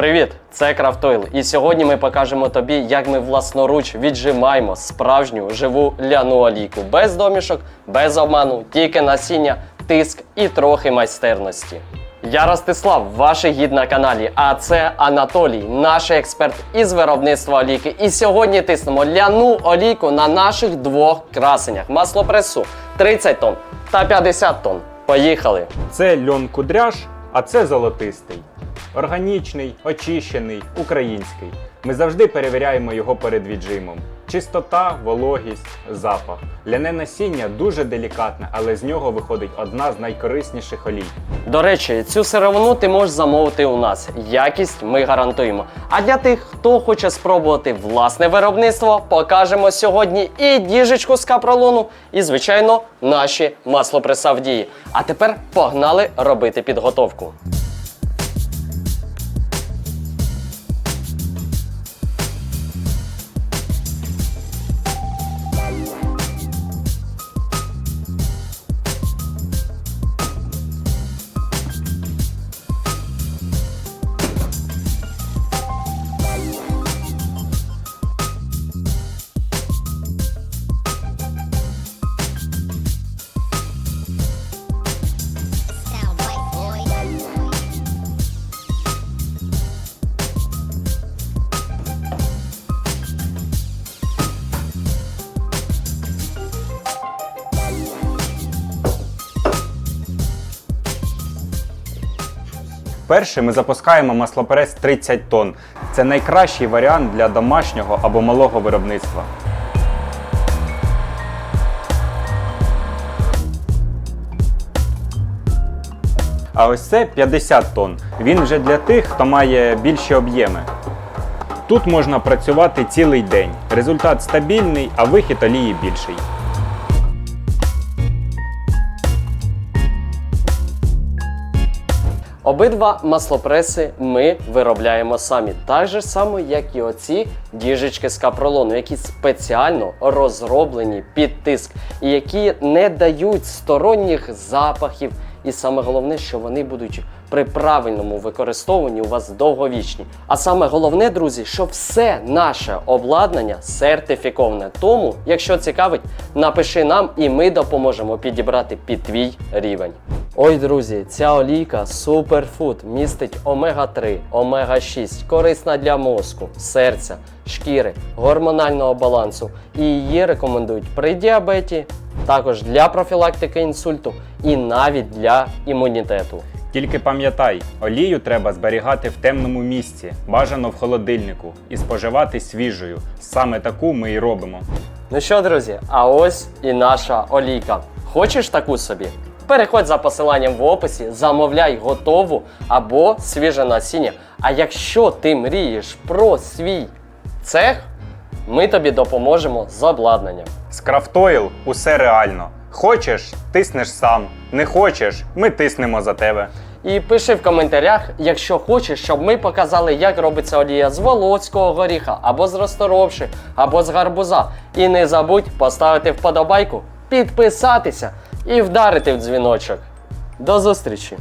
Привіт, це Крафтойл. І сьогодні ми покажемо тобі, як ми власноруч віджимаємо справжню живу ляну олійку. Без домішок, без обману, тільки насіння, тиск і трохи майстерності. Я Ростислав, ваш гід на каналі. А це Анатолій, наш експерт із виробництва олійки. І сьогодні тиснемо ляну олійку на наших двох красенях: маслопресу 30 тонн та 50 тонн. Поїхали! Це льон кудряш, а це золотистий. Органічний, очищений, український. Ми завжди перевіряємо його перед віджимом. Чистота, вологість, запах. Ляне насіння дуже делікатне, але з нього виходить одна з найкорисніших олій. До речі, цю сировину ти можеш замовити у нас. Якість ми гарантуємо. А для тих, хто хоче спробувати власне виробництво, покажемо сьогодні і діжечку з капролону, і, звичайно, наші маслопреса в дії. А тепер погнали робити підготовку. Перше ми запускаємо маслоперець 30 тонн. Це найкращий варіант для домашнього або малого виробництва. А ось це 50 тонн. Він вже для тих, хто має більші об'єми. Тут можна працювати цілий день. Результат стабільний, а вихід олії більший. Обидва маслопреси ми виробляємо самі, так же само, як і оці діжечки з капролону, які спеціально розроблені під тиск і які не дають сторонніх запахів. І саме головне, що вони будуть при правильному використовуванні у вас довговічні. А саме головне, друзі, що все наше обладнання сертифіковане. Тому, якщо цікавить, напиши нам і ми допоможемо підібрати під твій рівень. Ой, друзі, ця олійка суперфуд, містить омега-3, омега-6, корисна для мозку, серця, шкіри, гормонального балансу. І її рекомендують при діабеті, також для профілактики інсульту і навіть для імунітету. Тільки пам'ятай, олію треба зберігати в темному місці, бажано в холодильнику, і споживати свіжою. Саме таку ми і робимо. Ну що, друзі, а ось і наша олійка. Хочеш таку собі? Переходь за посиланням в описі, замовляй готову або свіже насіння. А якщо ти мрієш про свій цех, ми тобі допоможемо з обладнанням. З Крафтойл усе реально. Хочеш, тиснеш сам. Не хочеш, ми тиснемо за тебе. І пиши в коментарях, якщо хочеш, щоб ми показали, як робиться олія з волоцького горіха, або з розторопши, або з гарбуза. І не забудь поставити вподобайку, підписатися і вдарити в дзвіночок. До зустрічі!